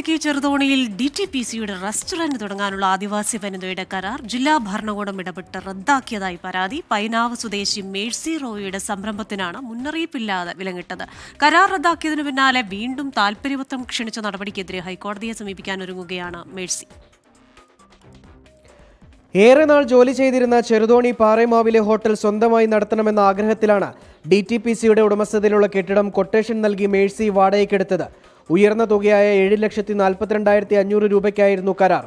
ഇടുക്കി ചെറുതോണിയിൽ D T P സിയുടെ restaurant തുടങ്ങാനുള്ള ആദിവാസി വനിതയുടെ കരാർ ജില്ലാ ഭരണകൂടം ഇടപെട്ട് റദ്ദാക്കിയതായി പരാതി പൈനാവ് സ്വദേശി മേഴ്സി റോയിയുടെ സംരംഭത്തിനാണ് മുന്നറിയിപ്പില്ലാതെ വിലങ്ങിട്ടത്. കരാർ റദ്ദാക്കിയതിനു പിന്നാലെ വീണ്ടും താൽപര്യപത്രം ക്ഷണിച്ച നടപടിക്കെതിരെ ഹൈക്കോടതിയെ സമീപിക്കാൻ ഒരുങ്ങുകയാണ് മേഴ്സി. ഏറെ നാൾ ജോലി ചെയ്തിരുന്ന ചെറുതോണി പാറേമാവിലെ ഹോട്ടൽ സ്വന്തമായി നടത്തണമെന്ന ആഗ്രഹത്തിലാണ് ഡി ടി പി സിയുടെ ഉടമസ്ഥതയിലുള്ള കെട്ടിടം കൊട്ടേഷൻ നൽകി മേഴ്സി വാടകയ്ക്കെടുത്തത്. ഉയർന്ന തുകയായ ഏഴ് ലക്ഷത്തി നാൽപ്പത്തിരണ്ടായിരത്തി അഞ്ഞൂറ് രൂപയ്ക്കായിരുന്നു കരാർ.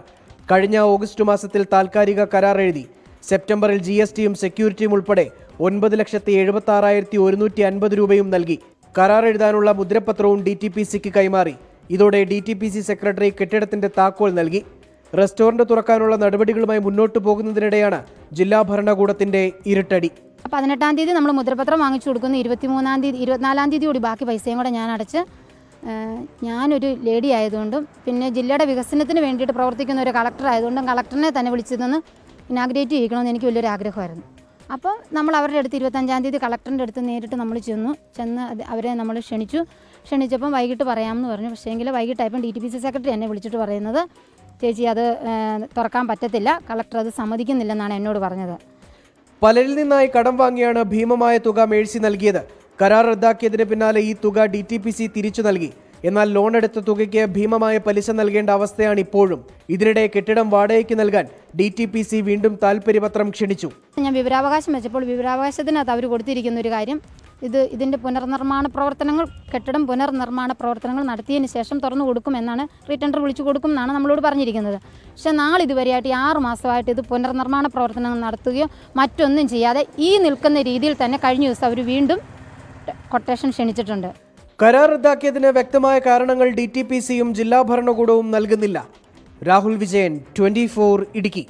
കഴിഞ്ഞ ഓഗസ്റ്റ് മാസത്തിൽ താൽക്കാലിക കരാർ എഴുതി സെപ്റ്റംബറിൽ ജി എസ് ടിയും സെക്യൂരിറ്റിയും ഉൾപ്പെടെ ഒൻപത് ലക്ഷത്തി എഴുപത്തി ആറായിരത്തി ഒരുന്നൂറ്റി അൻപത് രൂപയും നൽകി. കരാർ എഴുതാനുള്ള മുദ്രപത്രവും ഡി ടി പി സിക്ക് കൈമാറി. ഇതോടെ D T P C secretary കെട്ടിടത്തിന്റെ താക്കോൽ നൽകി. റെസ്റ്റോറന്റ് തുറക്കാനുള്ള നടപടികളുമായി മുന്നോട്ടു പോകുന്നതിനിടെയാണ് ജില്ലാ ഭരണകൂടത്തിന്റെ ഇരുട്ടടി. പതിനെട്ടാം തീയതി നമ്മൾ മുദ്രപത്രം വാങ്ങിച്ചു കൊടുക്കുന്നു. ഇരുപത്തിമൂന്നാം തീയതി ഇരുപത്തിനാലാം തീയതി കൂടി ബാക്കി പൈസയും കൂടെ ഞാൻ അടച്ച് ഞാനൊരു ലേഡി ആയതുകൊണ്ടും പിന്നെ ജില്ലയുടെ വികസനത്തിന് വേണ്ടിയിട്ട് പ്രവർത്തിക്കുന്ന ഒരു കളക്ടർ ആയതുകൊണ്ടും കളക്ടറിനെ തന്നെ വിളിച്ചതെന്ന് ഇനാഗ്രേറ്റ് ചെയ്യിക്കണമെന്ന് എനിക്ക് വലിയൊരു ആഗ്രഹമായിരുന്നു. അപ്പോൾ നമ്മൾ അവരുടെ അടുത്ത് ഇരുപത്തഞ്ചാം തീയതി കളക്ടറിന്റെ അടുത്ത് നേരിട്ട് നമ്മൾ ചെന്നു. ചെന്ന് അവരെ നമ്മൾ ക്ഷണിച്ചു. ക്ഷണിച്ചപ്പം വൈകിട്ട് പറയാമെന്ന് പറഞ്ഞു. പക്ഷേ എങ്കിൽ വൈകിട്ടായപ്പം D T P C secretary എന്നെ വിളിച്ചിട്ട് പറയുന്നത് ചേച്ചി അത് തുറക്കാൻ പറ്റത്തില്ല. കളക്ടർ അത് സമ്മതിക്കുന്നില്ലെന്നാണ് എന്നോട് പറഞ്ഞത്. പലരിൽ നിന്നായി കടം വാങ്ങിയാണ് ഭീമമായ തുക മേഴ്സി നൽകിയത്. കരാർ റദ്ദാക്കിയതിന് പിന്നാലെ ഈ തുക ഡി ടി പി സി തിരിച്ചു നൽകി. എന്നാൽ ലോൺ എടുത്ത തുകയ്ക്ക് ഭീമമായ പലിശ നൽകേണ്ട അവസ്ഥയാണ് ഇപ്പോഴും. ഇതിനിടെ കെട്ടിടം വാടകയ്ക്ക് നൽകാൻ ഡി ടി പി സി വീണ്ടും താൽപര്യപത്രം ക്ഷണിച്ചു. ഞാൻ വിവരാവകാശം വെച്ചപ്പോൾ വിവരാവകാശത്തിനകത്ത് അവർ കൊടുത്തിരിക്കുന്ന ഒരു കാര്യം. ഇത് ഇതിന്റെ പുനർനിർമ്മാണ പ്രവർത്തനങ്ങൾ കെട്ടിടം പുനർനിർമ്മാണ പ്രവർത്തനങ്ങൾ നടത്തിയതിന് ശേഷം തുറന്നു കൊടുക്കും എന്നാണ് റീടെൻഡർ വിളിച്ചു കൊടുക്കും എന്നാണ് നമ്മളോട് പറഞ്ഞിരിക്കുന്നത്. പക്ഷേ നാളിതുവരെയായിട്ട് ഈ ആറ് മാസമായിട്ട് ഇത് പുനർനിർമ്മാണ പ്രവർത്തനങ്ങൾ നടത്തുകയോ മറ്റൊന്നും ചെയ്യാതെ ഈ നിൽക്കുന്ന രീതിയിൽ തന്നെ കഴിഞ്ഞ ദിവസം അവർ വീണ്ടും കൊട്ടേഷൻ ക്ഷണിച്ചിട്ടുണ്ട്. കരാർ റദ്ദാക്കിയതിന് വ്യക്തമായ കാരണങ്ങൾ ഡി ടി പി സിയും ജില്ലാ ഭരണകൂടവും നൽകുന്നില്ല. രാഹുൽ വിജയൻ ട്വന്റി ഇടുക്കി.